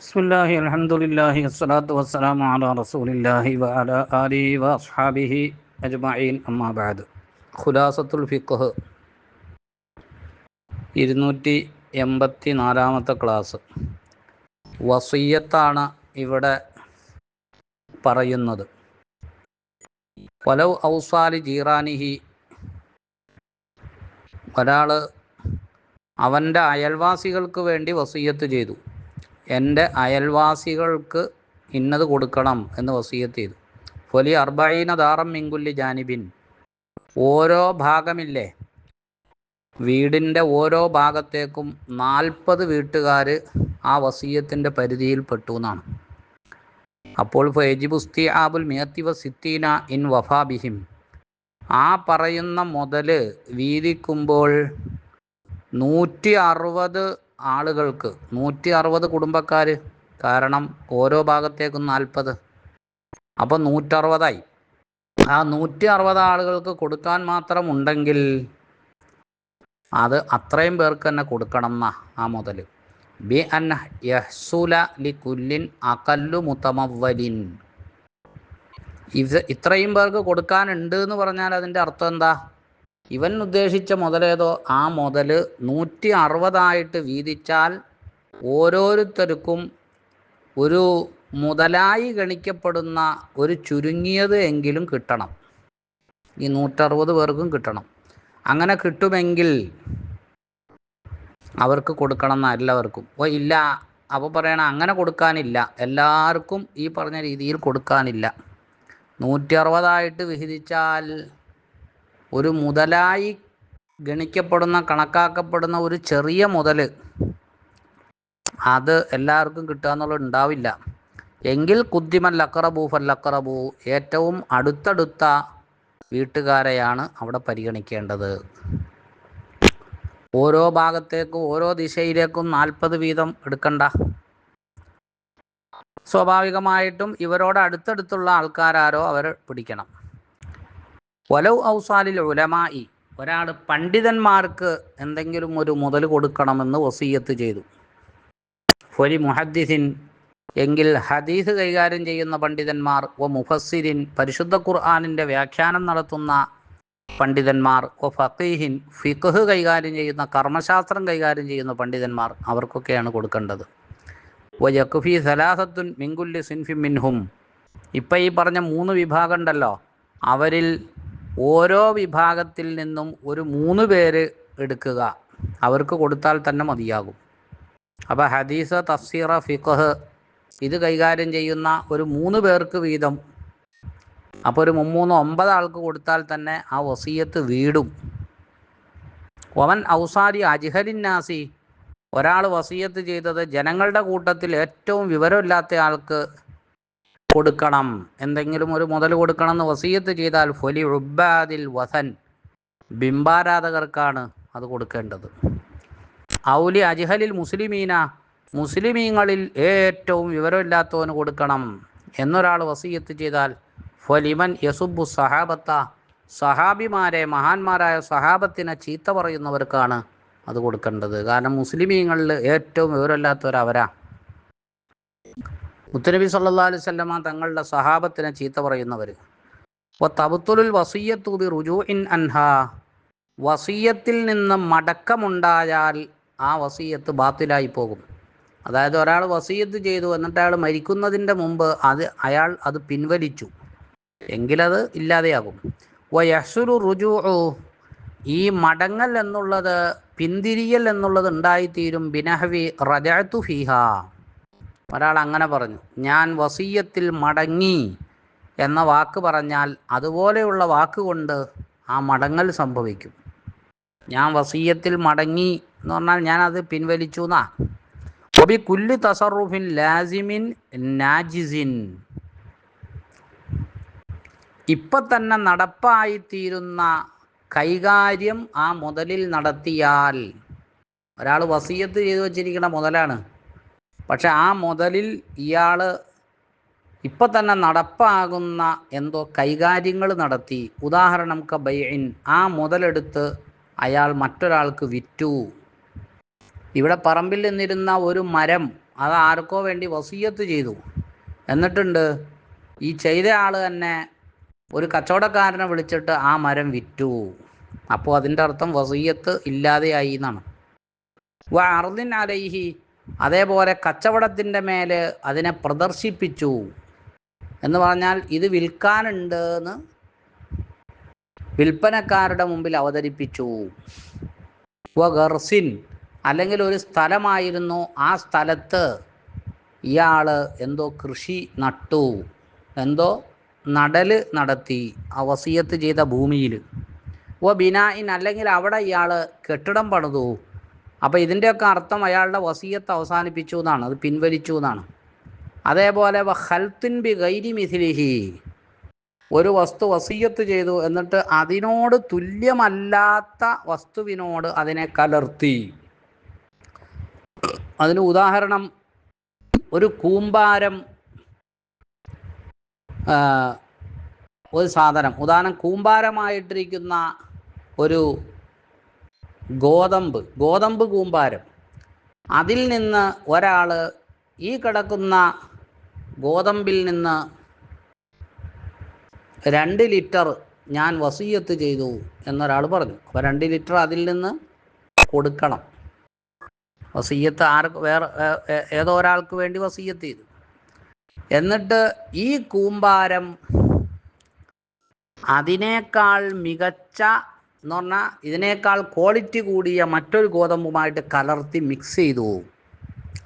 ബിസ്മില്ലാഹി അൽഹംദുലില്ലാഹി വസ്സലാത്തു വസ്സലാമു അലാ റസൂലില്ലാഹി വഅല ആലിഹി വഅസ്ഹാബിഹി അജ്മഈൻ അമ്മാ ബഅദ്. ഖുലാസത്തുൽ ഫിഖ്ഹ്. ഇരുന്നൂറ്റി എൺപത്തി നാലാമത്തെ ക്ലാസ്. വസിയത്താണ് ഇവിടെ പറയുന്നത്. വലവ് ഔസാലി ജീറാനിഹി. ഒരാൾ അവന്റെ അയൽവാസികൾക്ക് വേണ്ടി വസിയത്ത് ചെയ്തു. എന്റെ അയൽവാസികൾക്ക് ഇന്നത് കൊടുക്കണം എന്ന് വസീയത്ത് ചെയ്തു. ഫൊലി അർബൈന ദാറം മിങ്കുല്ലി ജാനിബിൻ. ഓരോ ഭാഗമില്ലേ? വീടിന്റെ ഓരോ ഭാഗത്തേക്കും നാൽപ്പത് വീട്ടുകാർ ആ വസീയത്തിന്റെ പരിധിയിൽ പെട്ടു എന്നാണ്. അപ്പോൾ ഫെജിബുസ്തി ആബുൽ മിയത്തിവ സിത്തീന ഇൻ വഫാ ബിഹിം. ആ പറയുന്ന മുതൽ വീതിക്കുമ്പോൾ നൂറ്റി അറുപത് ആളുകൾക്ക് നൂറ്റി അറുപത് കുടുംബക്കാർ കാരണം ഓരോ ഭാഗത്തേക്കും നാൽപ്പത്. അപ്പോൾ നൂറ്ററുപതായി. ആ നൂറ്റി അറുപത് ആളുകൾക്ക് കൊടുക്കാൻ മാത്രം ഉണ്ടെങ്കിൽ അത് അത്രയും പേർക്ക് തന്നെ കൊടുക്കണം എന്നാ ആ മുതൽ ബി അൻ യഹ്സുല ലി കുല്ലിൻ അകല്ലു മുത്തമവലിൻ ഇത് ഇത്രയും പേർക്ക് കൊടുക്കാനുണ്ട് എന്ന് പറഞ്ഞാൽ അതിന്റെ അർത്ഥം എന്താ? ഇവൻ ഉദ്ദേശിച്ച മുതലേതോ ആ മുതൽ നൂറ്റി അറുപതായിട്ട് വീതിച്ചാൽ ഓരോരുത്തർക്കും ഒരു മുതലായി ഗണിക്കപ്പെടുന്ന ഒരു ചുരുങ്ങിയത് എങ്കിലും കിട്ടണം. ഈ നൂറ്ററുപത് പേർക്കും കിട്ടണം. അങ്ങനെ കിട്ടുമെങ്കിൽ അവർക്ക് കൊടുക്കണം എന്ന എല്ലാവർക്കും. ഓ ഇല്ല. അപ്പോൾ പറയണ അങ്ങനെ കൊടുക്കാനില്ല. എല്ലാവർക്കും ഈ പറഞ്ഞ രീതിയിൽ കൊടുക്കാനില്ല. നൂറ്റി അറുപതായിട്ട് വിഹിതിച്ചാൽ ഒരു മുതലായി ഗണിക്കപ്പെടുന്ന കണക്കാക്കപ്പെടുന്ന ഒരു ചെറിയ മുതൽ അത് എല്ലാവർക്കും കിട്ടുക എന്നുള്ളത് ഉണ്ടാവില്ല. എങ്കിൽ കുദ്ദിമൻ ലക്കറബൂ ഫല്ലക്കറബൂ ഏറ്റവും അടുത്തടുത്ത വീട്ടുകാരെയാണ് അവിടെ പരിഗണിക്കേണ്ടത്. ഓരോ ഭാഗത്തേക്കും ഓരോ ദിശയിലേക്കും നാൽപ്പത് വീതം എടുക്കണ്ട. സ്വാഭാവികമായിട്ടും ഇവരോട് അടുത്തടുത്തുള്ള ആൾക്കാരാരോ അവർ പിടിക്കണം. വലൗ ഔസാലിൽ ഉലമായി ഒരാൾ പണ്ഡിതന്മാർക്ക് എന്തെങ്കിലും ഒരു മുതൽ കൊടുക്കണമെന്ന് വസീയത്ത് ചെയ്തു. ഫൊലി മുഹദ്ദിസിൻ എങ്കിൽ ഹദീസ് കൈകാര്യം ചെയ്യുന്ന പണ്ഡിതന്മാർ ഒ മുഫസ്സിരിൻ പരിശുദ്ധ ഖുർആാനിന്റെ വ്യാഖ്യാനം നടത്തുന്ന പണ്ഡിതന്മാർ ഒ ഫീഹിൻ ഫിഖ് കൈകാര്യം ചെയ്യുന്ന കർമ്മശാസ്ത്രം കൈകാര്യം ചെയ്യുന്ന പണ്ഡിതന്മാർ അവർക്കൊക്കെയാണ് കൊടുക്കേണ്ടത്. ഒ ജക്കുഫി സലാഹത്തുൻ മിങ്കുല്ലി സിൻഫി മിൻഹും. ഇപ്പം ഈ പറഞ്ഞ മൂന്ന് വിഭാഗം ഉണ്ടല്ലോ അവരിൽ ഓരോ വിഭാഗത്തിൽ നിന്നും ഒരു മൂന്ന് പേര് എടുക്കുക. അവർക്ക് കൊടുത്താൽ തന്നെ മതിയാകും. അപ്പോൾ ഹദീസ് തഫ്സീറ ഫിഖ് ഇത് കൈകാര്യം ചെയ്യുന്ന ഒരു മൂന്ന് പേർക്ക് വീതം. അപ്പോൾ ഒരു മുമ്മൂന്ന് ഒമ്പത് ആൾക്ക് കൊടുത്താൽ തന്നെ ആ വസീയത്ത് വീടും. ഒവൻ ഔസാരി അജ്ഹലിന്നാസി. ഒരാൾ വസീയത്ത് ചെയ്തത് ജനങ്ങളുടെ കൂട്ടത്തിൽ ഏറ്റവും വിവരമില്ലാത്ത ആൾക്ക് കൊടുക്കണം. എന്തെങ്കിലും ഒരു മുതൽ കൊടുക്കണം എന്ന് വസീയത്ത് ചെയ്താൽ ഫൊലി ഉബാദിൽ വസൻ. ബിംബാരാധകർക്കാണ് അത് കൊടുക്കേണ്ടത്. ഔലി അജ്ഹലിൽ മുസ്ലിമീന മുസ്ലിമീങ്ങളിൽ ഏറ്റവും വിവരമില്ലാത്തവന് കൊടുക്കണം. എന്നൊരാൾ വസീയത്ത് ചെയ്താൽ ഫലിമൻ യസുബു സഹാബത്ത സഹാബിമാരെ മഹാന്മാരായ സഹാബത്തിനെ ചീത്ത പറയുന്നവർക്കാണ് അത് കൊടുക്കേണ്ടത്. കാരണം മുസ്ലിമീങ്ങളിൽ ഏറ്റവും വിവരമില്ലാത്തവർ അവരാ മുത്തനബി സല്ലാ അലൈഹി സ്വല്ലമ തങ്ങളുടെ സഹാബത്തിനെ ചീത്ത പറയുന്നവർ അപ്പോൾ തബുത്തുലുൽ വസീയത്തൂബി റുജു ഇൻ അൻഹ. വസീയത്തിൽ നിന്ന് മടക്കമുണ്ടായാൽ ആ വസീയത്ത് ബാത്തിലായി പോകും. അതായത് ഒരാൾ വസീയത്ത് ചെയ്തു എന്നിട്ട് അയാൾ മരിക്കുന്നതിന്റെ മുമ്പ് അത് അയാൾ അത് പിൻവലിച്ചു. എങ്കിലത് ഇല്ലാതെയാകും. വ യഹ്സുരു റുജു ഈ മടങ്ങൽ എന്നുള്ളത് പിന്തിരിയൽ എന്നുള്ളത് ഉണ്ടായിത്തീരും. ബിനഹവി റജഅത്തു ഫിഹ. ഒരാൾ അങ്ങനെ പറഞ്ഞു ഞാൻ വസീയത്തിൽ മടങ്ങി എന്ന വാക്ക് പറഞ്ഞാൽ അതുപോലെയുള്ള വാക്കുകൊണ്ട് ആ മടങ്ങൽ സംഭവിക്കും. ഞാൻ വസീയത്തിൽ മടങ്ങി എന്ന് പറഞ്ഞാൽ ഞാൻ അത് പിൻവലിച്ചു എന്നാ. ഒബി കുല്ലി തസറുഫിൻ ലാസിമിൻ നാജിസിൻ. ഇപ്പം തന്നെ നടപ്പായിത്തീരുന്ന കൈകാര്യം ആ മുതലിൽ നടത്തിയാൽ ഒരാൾ വസീയത്ത് ചെയ്തു വച്ചിരിക്കുന്ന മുതലാണ്. പക്ഷെ ആ മുതലിൽ ഇയാൾ ഇപ്പം തന്നെ നടപ്പാകുന്ന എന്തോ കൈകാര്യങ്ങൾ നടത്തി. ഉദാഹരണം കബൈൻ ആ മുതലെടുത്ത് അയാൾ മറ്റൊരാൾക്ക് വിറ്റു. ഇവിടെ പറമ്പിൽ നിന്നിരുന്ന ഒരു മരം അത് ആർക്കോ വേണ്ടി വസീയത്ത് ചെയ്തു. എന്നിട്ടുണ്ട് ഈ ചെയ്ത ആൾ തന്നെ ഒരു കച്ചവടക്കാരനെ വിളിച്ചിട്ട് ആ മരം വിറ്റു. അപ്പോൾ അതിന്റെ അർത്ഥം വസീയത്ത് ഇല്ലാതെയായി എന്നാണ്. വ അലൈഹി അതേപോലെ കച്ചവടത്തിന്റെ മേലെ അതിനെ പ്രദർശിപ്പിച്ചു. എന്ന് പറഞ്ഞാൽ ഇത് വിൽക്കാനുണ്ട് എന്ന് വിൽപ്പനക്കാരുടെ മുമ്പിൽ അവതരിപ്പിച്ചു. ഗർസിൻ അല്ലെങ്കിൽ ഒരു സ്ഥലമായിരുന്നു ആ സ്ഥലത്ത് ഇയാൾ എന്തോ കൃഷി നട്ടു എന്തോ നടൽ നടത്തി ആ വസീയത്ത് ചെയ്ത ഭൂമിയിൽ. ഓ ബിനായിൻ അല്ലെങ്കിൽ അവിടെ ഇയാൾ കെട്ടിടം പണിതു. അപ്പോൾ ഇതിന്റെയൊക്കെ അർത്ഥം അയാളുടെ വസീയത്ത് അവസാനിപ്പിച്ചു എന്നാണ്. അത് പിൻവലിച്ചു എന്നാണ്. അതേപോലെ ഹൽത്തിൻ ബി ഗൈരി മിഥിലിഹി. ഒരു വസ്തു വസീയത്ത് ചെയ്തു എന്നിട്ട് അതിനോട് തുല്യമല്ലാത്ത വസ്തുവിനോട് അതിനെ കലർത്തി. അതിന് ഉദാഹരണം ഒരു കൂമ്പാരം ഒരു സാധനം. ഉദാഹരണം കൂമ്പാരമായിട്ടിരിക്കുന്ന ഒരു ഗോതമ്പ് ഗോതമ്പ് കൂമ്പാരം. അതിൽ നിന്ന് ഒരാൾ ഈ കിടക്കുന്ന ഗോതമ്പിൽ നിന്ന് രണ്ട് ലിറ്റർ ഞാൻ വസീയത്ത് ചെയ്തു എന്നൊരാൾ പറഞ്ഞു. അപ്പോൾ രണ്ട് ലിറ്റർ അതിൽ നിന്ന് കൊടുക്കണം. വസീയത്ത് ആർക്ക് വേറെ ഏതോ ഒരാൾക്ക് വേണ്ടി വസീയത്ത് ചെയ്തു. എന്നിട്ട് ഈ കൂമ്പാരം അതിനേക്കാൾ മികച്ച എന്ന് പറഞ്ഞാൽ ഇതിനേക്കാൾ ക്വാളിറ്റി കൂടിയ മറ്റൊരു ഗോതമ്പുമായിട്ട് കലർത്തി മിക്സ് ചെയ്തു.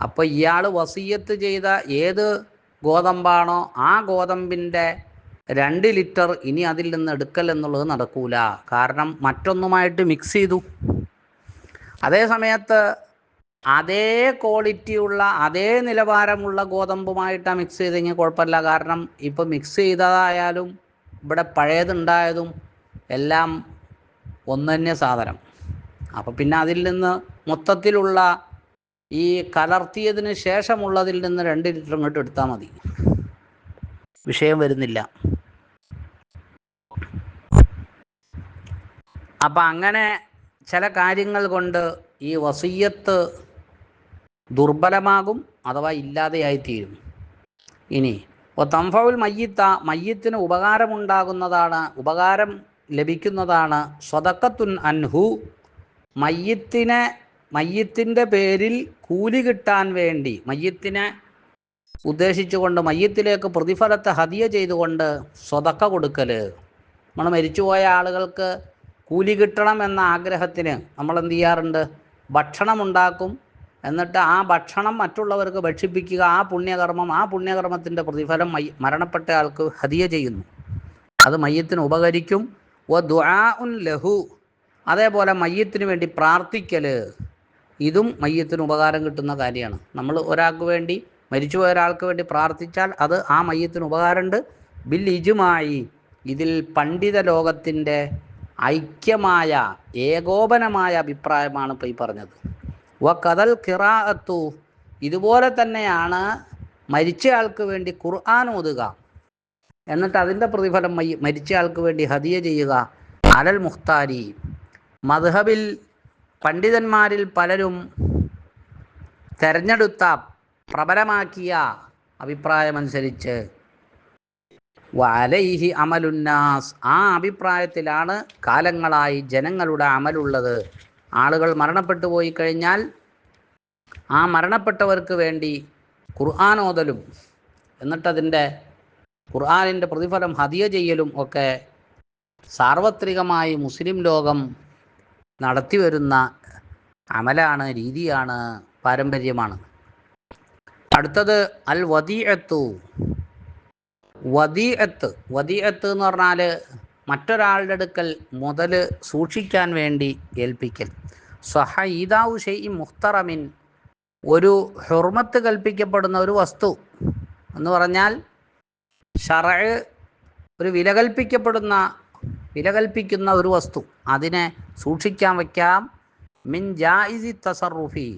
അപ്പോൾ ഇയാൾ വസീയത്ത് ചെയ്ത ഏത് ഗോതമ്പാണോ ആ ഗോതമ്പിന്റെ രണ്ട് ലിറ്റർ ഇനി അതിൽ നിന്ന് എടുക്കൽ എന്നുള്ളത് നടക്കൂല. കാരണം മറ്റൊന്നുമായിട്ട് മിക്സ് ചെയ്തു. അതേ സമയത്ത് അതേ ക്വാളിറ്റിയുള്ള അതേ നിലവാരമുള്ള ഗോതമ്പുമായിട്ടാണ് മിക്സ് ചെയ്തെങ്കിൽ കുഴപ്പമില്ല. കാരണം ഇപ്പോൾ മിക്സ് ചെയ്തതായാലും ഇവിടെ പഴയതുണ്ടായതും എല്ലാം ഒന്ന് തന്നെ സാധനം. അപ്പോൾ പിന്നെ അതിൽ നിന്ന് മൊത്തത്തിലുള്ള ഈ കലർത്തിയതിന് ശേഷമുള്ളതിൽ നിന്ന് രണ്ട് ലിറ്റർ ഇങ്ങോട്ട് എടുത്താൽ മതി. വിഷയം വരുന്നില്ല. അപ്പം അങ്ങനെ ചില കാര്യങ്ങൾ കൊണ്ട് ഈ വസീയത്ത് ദുർബലമാകും അഥവാ ഇല്ലാതെയായിത്തീരും. ഇനി തംഫവുൽ മയ്യത്ത മയ്യത്തിന് ഉപകാരമുണ്ടാകുന്നതാണ് ഉപകാരം ലഭിക്കുന്നതാണ്. സ്വതക്കത്തുൻ അൻഹു. മയ്യത്തിനെ മയ്യത്തിന്റെ പേരിൽ കൂലി കിട്ടാൻ വേണ്ടി മയ്യത്തിനെ ഉദ്ദേശിച്ചുകൊണ്ട് മയ്യത്തിലേക്ക് പ്രതിഫലത്തെ ഹതിയ ചെയ്തുകൊണ്ട് സ്വതക്ക കൊടുക്കൽ നമ്മൾ മരിച്ചുപോയ ആളുകൾക്ക് കൂലി കിട്ടണം എന്ന ആഗ്രഹത്തിന് നമ്മൾ എന്ത് ചെയ്യാറുണ്ട്? ഭക്ഷണം ഉണ്ടാക്കും. എന്നിട്ട് ആ ഭക്ഷണം മറ്റുള്ളവർക്ക് ഭക്ഷിപ്പിക്കുക ആ പുണ്യകർമ്മം ആ പുണ്യകർമ്മത്തിന്റെ പ്രതിഫലം മരണപ്പെട്ട ആൾക്ക് ഹതിയ ചെയ്യുന്നു. അത് മയ്യത്തിന് ഉപകരിക്കും. വ ദുആ ഉൻ ലഹു. അതേപോലെ മയ്യത്തിന് വേണ്ടി പ്രാർത്ഥിക്കൽ ഇതും മയ്യത്തിന് ഉപകാരം കിട്ടുന്ന കാര്യമാണ്. നമ്മൾ ഒരാൾക്ക് വേണ്ടി മരിച്ചുപോയ ഒരാൾക്ക് വേണ്ടി പ്രാർത്ഥിച്ചാൽ അത് ആ മയ്യത്തിന് ഉപകാരമുണ്ട്. ബിൽ ഇജുമായി. ഇതിൽ പണ്ഡിത ലോകത്തിന്റെ ഐക്യമായ ഏകോപനമായ അഭിപ്രായമാണ് ഇപ്പോൾ ഈ പറഞ്ഞത്. വ കതൽ കിറാഅത്തു ഇതുപോലെ തന്നെയാണ് മരിച്ചയാൾക്ക് വേണ്ടി ഖുർആൻ ഓതുക. എന്നിട്ട് അതിന്റെ പ്രതിഫലം മരിച്ച ആൾക്ക് വേണ്ടി ഹദിയ ചെയ്യുക. അലൽ മുഖ്താരി. മദ്ഹബിൽ പണ്ഡിതന്മാരിൽ പലരും തെരഞ്ഞെടുത്ത പ്രബലമാക്കിയ അഭിപ്രായമനുസരിച്ച് വലൈഹി അമലുന്നാസ് ആ അഭിപ്രായത്തിലാണ് കാലങ്ങളായി ജനങ്ങളുടെ അമലുള്ളത്. ആളുകൾ മരണപ്പെട്ടു പോയി കഴിഞ്ഞാൽ ആ മരണപ്പെട്ടവർക്ക് വേണ്ടി ഖുർആൻ ഓതലും. എന്നിട്ടതിന്റെ ഖുർആനിന്റെ പ്രതിഫലം ഹതിയ ചെയ്യലും ഒക്കെ സാർവത്രികമായി മുസ്ലിം ലോകം നടത്തിവരുന്ന അമലാണ് രീതിയാണ് പാരമ്പര്യമാണ്. അടുത്തത് അൽ വദീഅത്തു വദീഅത്ത് വദീഅത്ത് എന്ന് പറഞ്ഞാൽ മറ്റൊരാളുടെ അടുക്കൽ മുതൽ സൂക്ഷിക്കാൻ വേണ്ടി ഏൽപ്പിക്കൽ. സഹീദാവു ഷെയ് മുഖ്തറമിൻ ഒരു ഹുർമത്ത് കൽപ്പിക്കപ്പെടുന്ന ഒരു വസ്തു എന്ന് പറഞ്ഞാൽ ഷറ ഒരു വില വിലകൽപ്പിക്കുന്ന വില കൽപ്പിക്കുന്ന ഒരു വസ്തു. അതിനെ സൂക്ഷിക്കാൻ വയ്ക്കാം. മിൻ ജായിസി തസറുഫി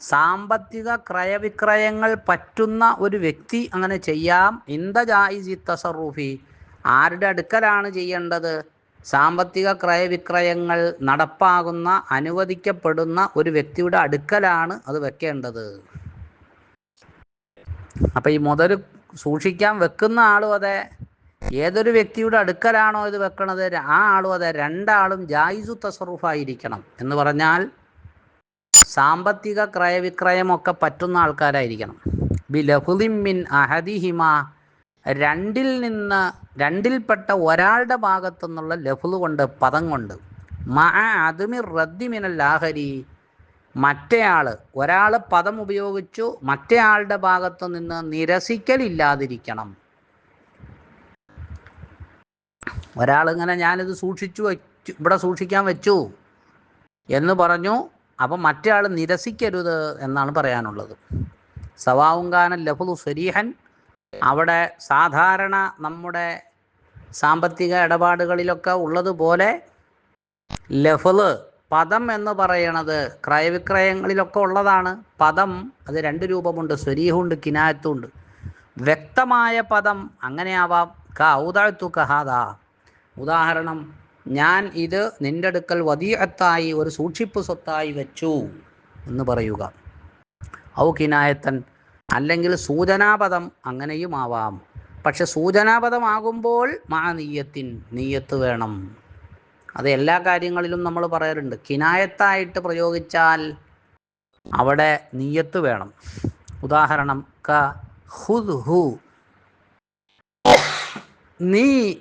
സാമ്പത്തിക ക്രയവിക്രയങ്ങൾ പറ്റുന്ന ഒരു വ്യക്തി അങ്ങനെ ചെയ്യാം. ഇന്ത ജായിസി തസറുഫി ആരുടെ അടുക്കലാണ് ചെയ്യേണ്ടത്? സാമ്പത്തിക ക്രയവിക്രയങ്ങൾ നടപ്പാകുന്ന അനുവദിക്കപ്പെടുന്ന ഒരു വ്യക്തിയുടെ അടുക്കലാണ് അത് വെക്കേണ്ടത്. അപ്പം ഈ മുതൽ സൂക്ഷിക്കാൻ വെക്കുന്ന ആളും അതെ. ഏതൊരു വ്യക്തിയുടെ അടുക്കലാണോ ഇത് വെക്കണത്? ആ ആളും അതെ. രണ്ടാളും ജായിസു തസറുഫായിരിക്കണം. എന്ന് പറഞ്ഞാൽ സാമ്പത്തിക ക്രയവിക്രയമൊക്കെ പറ്റുന്ന ആൾക്കാരായിരിക്കണം. ബി ലഹുദിമിൻ അഹദിഹിമ. രണ്ടിൽ നിന്ന് രണ്ടിൽപ്പെട്ട ഒരാളുടെ ഭാഗത്തു നിന്നുള്ള ലഹുദ് കൊണ്ട് പദം കൊണ്ട് മഅ അതുമിർ റദ്ദിമിനൽ ലാഹരി മറ്റേയാൾ ഒരാൾ പദം ഉപയോഗിച്ചു മറ്റേയാളുടെ ഭാഗത്തു നിന്ന് നിരസിക്കലില്ലാതിരിക്കണം. ഒരാൾ ഇങ്ങനെ ഞാനിത് സൂക്ഷിച്ചു വെച്ചു ഇവിടെ സൂക്ഷിക്കാൻ വെച്ചു എന്ന് പറഞ്ഞു. അപ്പം മറ്റേ ആൾ നിരസിക്കരുത് എന്നാണ് പറയാനുള്ളത്. സവാവുങ്കാന ലഹുദു സരീഹൻ അവിടെ സാധാരണ നമ്മുടെ സാമ്പത്തിക ഇടപാടുകളിലൊക്കെ ഉള്ളതുപോലെ ലഫൽ പദം എന്ന് പറയണത് ക്രയവിക്രയങ്ങളിലൊക്കെ ഉള്ളതാണ്. പദം അത് രണ്ട് രൂപമുണ്ട്. സ്വരീഹുണ്ട് കിനായത്തുണ്ട്. വ്യക്തമായ പദം അങ്ങനെയാവാം. ക ഔതാഴ്ത്തു കഹാദ ഉദാഹരണം ഞാൻ ഇത് നിന്റെ അടുക്കൽ വതീയത്തായി ഒരു സൂക്ഷിപ്പ് സ്വത്തായി വെച്ചു എന്ന് പറയുക. ഔ കിനായത്തൻ അല്ലെങ്കിൽ സൂചനാപദം അങ്ങനെയും ആവാം. പക്ഷെ സൂചനാപദമാകുമ്പോൾ മാ നീയത്തിൻ നീയത്ത് വേണം. അത് എല്ലാ കാര്യങ്ങളിലും നമ്മൾ പറയാറുണ്ട്. കിനായത്തായിട്ട് പ്രയോഗിച്ചാൽ അവിടെ നീയത്ത് വേണം. ഉദാഹരണം ക ഹു. നീ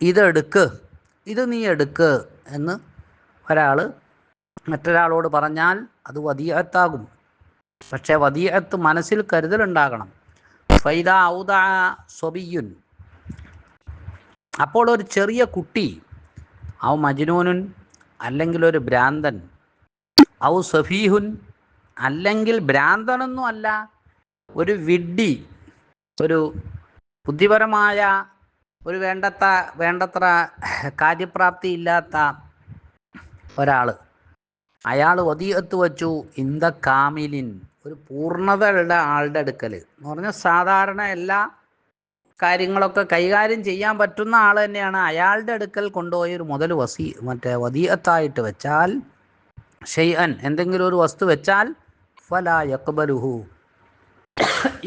ഇതെടുക്ക്. ഇത് നീ എടുക്ക് എന്ന് ഒരാൾ മറ്റൊരാളോട് പറഞ്ഞാൽ അത് വതിയത്താകും പക്ഷേ വതിയത്ത് മനസ്സിൽ കരുതലുണ്ടാകണം. ഫൈദ ഔദ സ്വബിയുൻ അപ്പോൾ ഒരു ചെറിയ കുട്ടി ഔ മജ്നൂനുൻ അല്ലെങ്കിൽ ഒരു ഭ്രാന്തൻ. ഔ സഫീഹുൻ അല്ലെങ്കിൽ ഭ്രാന്തനൊന്നും അല്ല ഒരു വിഡ്ഢി ഒരു ബുദ്ധിപരമായ ഒരു വേണ്ടത്ര വേണ്ടത്ര കാര്യപ്രാപ്തി ഇല്ലാത്ത ഒരാൾ അയാൾ ഒതിയത്ത് വച്ചു ഇന്ത കാമിലിൻ ഒരു പൂർണതയുള്ള ആളുടെ അടുക്കൽ എന്ന് പറഞ്ഞാൽ സാധാരണ എല്ലാ കാര്യങ്ങളൊക്കെ കൈകാര്യം ചെയ്യാൻ പറ്റുന്ന ആൾ തന്നെയാണ്. അയാളുടെ അടുക്കൽ കൊണ്ടുപോയി ഒരു മുതൽ വസി മറ്റേ വതീയത്തായിട്ട് വെച്ചാൽ ഷെയ്അൻ എന്തെങ്കിലും ഒരു വസ്തു വെച്ചാൽ ഫല യക്ബലുഹു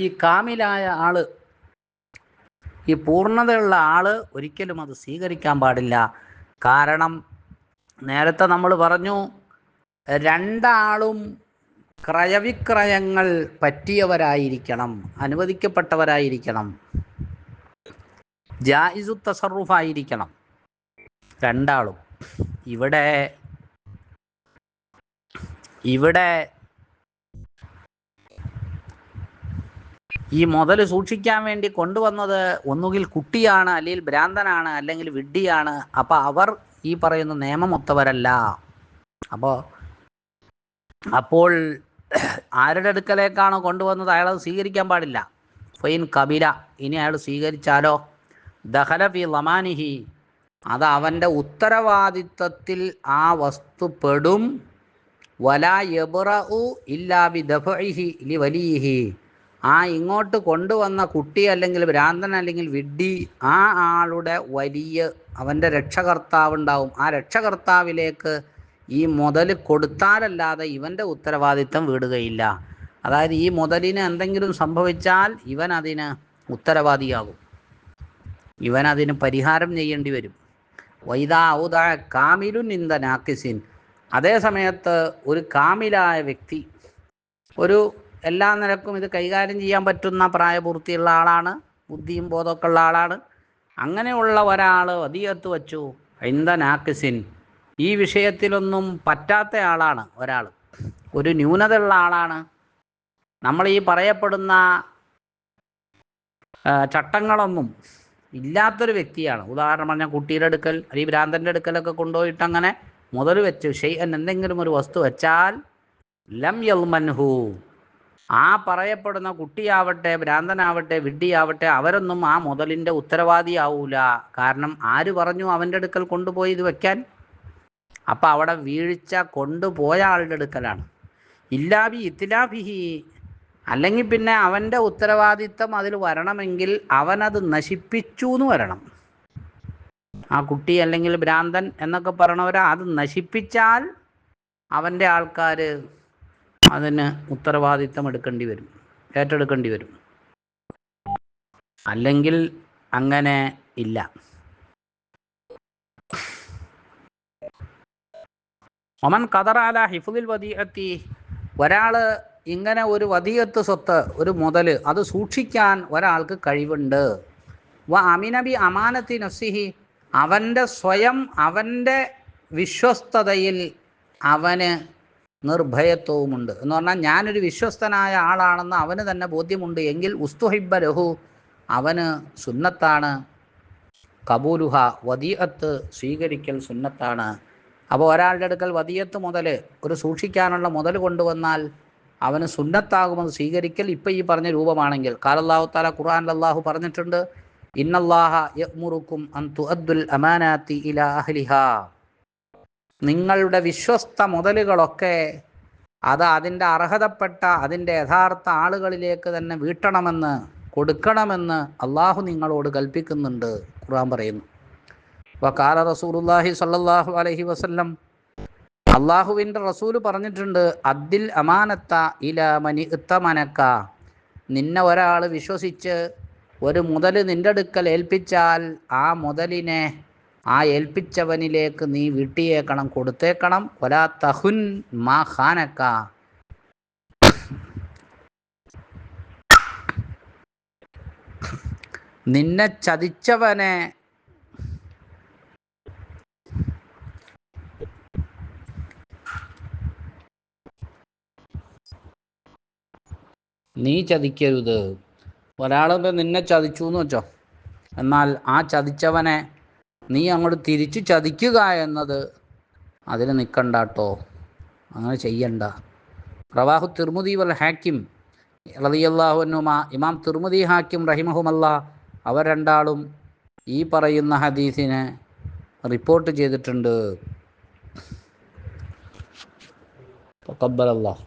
ഈ കാമിലായ ആൾ ഈ പൂർണതയുള്ള ആൾ ഒരിക്കലും അത് സ്വീകരിക്കാൻ പാടില്ല. കാരണം നേരത്തെ നമ്മൾ പറഞ്ഞു രണ്ടാളും ക്രയവിക്രയങ്ങൾ പറ്റിയവരായിരിക്കണം അനുവദിക്കപ്പെട്ടവരായിരിക്കണം. ജായിസു തസറുഫായിരിക്കണം. രണ്ടാളും. ഇവിടെ ഇവിടെ ഈ മുതൽ സൂക്ഷിക്കാൻ വേണ്ടി കൊണ്ടുവന്നത് ഒന്നുകിൽ കുട്ടിയാണ് അല്ലെങ്കിൽ ഭ്രാന്തനാണ് അല്ലെങ്കിൽ വിഡ്ഢിയാണ്. അപ്പോൾ അവർ ഈ പറയുന്ന നിയമമൊത്തവരല്ല. അപ്പോൾ അപ്പോൾ ആരുടെ അടുക്കലേക്കാണോ കൊണ്ടുവന്നത്? അയാൾ അത് സ്വീകരിക്കാൻ പാടില്ല. ഫൈൻ കബില. ഇനി അയാൾ സ്വീകരിച്ചാലോ? ദഹല ഫി ലമാനിഹി അത് അവന്റെ ഉത്തരവാദിത്വത്തിൽ ആ വസ്തു പെടും. വലാ ഇല്ലാ ബി ദഫഇഹി ലി വലിയിഹി. ആ ഇങ്ങോട്ട് കൊണ്ടുവന്ന കുട്ടി അല്ലെങ്കിൽ ഭ്രാന്തൻ അല്ലെങ്കിൽ വിഡ്ഢി ആ ആളുടെ വലിയ അവന്റെ രക്ഷകർത്താവ് ഉണ്ടാവും ആ രക്ഷകർത്താവിലേക്ക് ഈ മുതൽ കൊടുത്താലല്ലാതെ ഇവന്റെ ഉത്തരവാദിത്തം വിടുകയില്ല. അതായത് ഈ മുതലിന് എന്തെങ്കിലും സംഭവിച്ചാൽ ഇവൻ അതിന് ഉത്തരവാദിയാകും. ഇവൻ അതിന് പരിഹാരം ചെയ്യേണ്ടി വരും. വൈദ ഔദ കാമിലുൻ നിന്ദ നാക്കിസിൻ. അതേ സമയത്ത് ഒരു കാമിലായ വ്യക്തി ഒരു എല്ലാ നിലക്കും ഇത് കൈകാര്യം ചെയ്യാൻ പറ്റുന്ന പ്രായപൂർത്തിയുള്ള ആളാണ് ബുദ്ധിയും ബോധമൊക്കെ ഉള്ള ആളാണ്. അങ്ങനെയുള്ള ഒരാൾ വതിയത്ത് വച്ചു ഇന്ത നാക്കിസിൻ. ഈ വിഷയത്തിലൊന്നും പറ്റാത്ത ആളാണ് ഒരാൾ ഒരു ന്യൂനത ഉള്ള ആളാണ്. നമ്മൾ ഈ പറയപ്പെടുന്ന ചട്ടങ്ങളൊന്നും ഇല്ലാത്തൊരു വ്യക്തിയാണ്. ഉദാഹരണം പറഞ്ഞാൽ കുട്ടിയുടെ അടുക്കൽ അല്ലെങ്കിൽ ഭ്രാന്തന്റെ അടുക്കലൊക്കെ കൊണ്ടുപോയിട്ട് അങ്ങനെ മുതൽ വെച്ച് ഷെയ്യൻ എന്തെങ്കിലും ഒരു വസ്തു വെച്ചാൽ ലം യൽമൻഹു. ആ പറയപ്പെടുന്ന കുട്ടിയാവട്ടെ ഭ്രാന്തനാവട്ടെ വിഡ്ഢിയാവട്ടെ അവരൊന്നും ആ മുതലിന്റെ ഉത്തരവാദിയാവൂല. കാരണം ആര് പറഞ്ഞു അവന്റെ അടുക്കൽ കൊണ്ടുപോയി ഇത് വെക്കാൻ? അപ്പം അവിടെ വീഴ്ച കൊണ്ടുപോയ ആളുടെ അടുക്കലാണ്. ഇല്ലാബി ഇത്തിലാഫിഹി അല്ലെങ്കിൽ പിന്നെ അവന്റെ ഉത്തരവാദിത്തം അതിൽ വരണമെങ്കിൽ അവനത് നശിപ്പിച്ചു എന്ന് വരണം. ആ കുട്ടി അല്ലെങ്കിൽ ഭ്രാന്തൻ എന്നൊക്കെ പറയണവരാ അത് നശിപ്പിച്ചാൽ അവന്റെ ആൾക്കാർ അതിന് ഉത്തരവാദിത്തം എടുക്കേണ്ടി വരും ഏറ്റെടുക്കേണ്ടി വരും. അല്ലെങ്കിൽ അങ്ങനെ ഇല്ല. ഒമൻ കതറാല ഹിഫുദിൽ ഹിഫുദിൽ എത്തി ഒരാൾ ഇങ്ങനെ ഒരു വധിയത്ത് സ്വത്ത് ഒരു മുതൽ അത് സൂക്ഷിക്കാൻ ഒരാൾക്ക് കഴിവുണ്ട്. വ അമിനബി അമാനത്തി നസിഹി അവന്റെ സ്വയം അവന്റെ വിശ്വസ്തതയിൽ അവന് നിർഭയത്വവുമുണ്ട്. എന്ന് പറഞ്ഞാൽ ഞാനൊരു വിശ്വസ്തനായ ആളാണെന്ന് അവന് തന്നെ ബോധ്യമുണ്ട് എങ്കിൽ ഉസ്തുഹിബ ലഹു അവന് സുന്നത്താണ്. കബൂലുഹ വതിയത്ത് സ്വീകരിക്കൽ സുന്നത്താണ്. അപ്പോൾ ഒരാളുടെ അടുക്കൽ വതിയത്ത് മുതൽ ഒരു സൂക്ഷിക്കാനുള്ള മുതൽ കൊണ്ടുവന്നാൽ അവന് സുന്നത്താകുമെന്ന് സ്വീകരിക്കൽ ഇപ്പം ഈ പറഞ്ഞ രൂപമാണെങ്കിൽ. കാലല്ലാഹു താല ഖുർആൻ അള്ളാഹു പറഞ്ഞിട്ടുണ്ട് ഇന്നല്ലാഹ യഅ്മുറുക്കും അൻ തുഅദ്ദുൽ അമാനാത്തി ഇലാ നിങ്ങളുടെ വിശ്വസ്ത മുതലുകളൊക്കെ അത് അതിന്റെ അർഹതപ്പെട്ട അതിന്റെ യഥാർത്ഥ ആളുകളിലേക്ക് തന്നെ വീട്ടണമെന്ന് കൊടുക്കണമെന്ന് അള്ളാഹു നിങ്ങളോട് കൽപ്പിക്കുന്നുണ്ട്. ഖുർആൻ പറയുന്നു വക്കാല റസൂലുല്ലാഹി സല്ലാഹു അലഹി വസല്ലം അള്ളാഹുവിന്റെ റസൂൽ പറഞ്ഞിട്ടുണ്ട് അദ്ദിൽ അമാനത്ത ഇല മനി ഇത്തമനക്ക. നിന്നെ ഒരാൾ വിശ്വസിച്ച് ഒരു മുതൽ നിന്റെ അടുക്കൽ ഏൽപ്പിച്ചാൽ ആ മുതലിനെ ആ ഏൽപ്പിച്ചവനിലേക്ക് നീ വീട്ടിയേക്കണം കൊടുത്തേക്കണം. ഒലാ തഹുൻ മാ ഖാനക്ക. നിന്നെ ചതിച്ചവനെ നീ ചതിക്കരുത്. ഒരാളിപ്പോൾ നിന്നെ ചതിച്ചു എന്ന് വെച്ചോ. എന്നാൽ ആ ചതിച്ചവനെ നീ അങ്ങോട്ട് തിരിച്ചു ചതിക്കുക എന്നത് അതിന് നിൽക്കണ്ടാട്ടോ അങ്ങനെ ചെയ്യണ്ട. പ്രവാഹു തിർമുദി വൽ ഹാക്കിം റതിയല്ലാഹുനുമ ഇമാം തിർമുദി ഹാക്കിം റഹിമഹുമല്ല അവർ രണ്ടാളും ഈ പറയുന്ന ഹദീസിനെ റിപ്പോർട്ട് ചെയ്തിട്ടുണ്ട്. തക്കബലല്ലാഹ്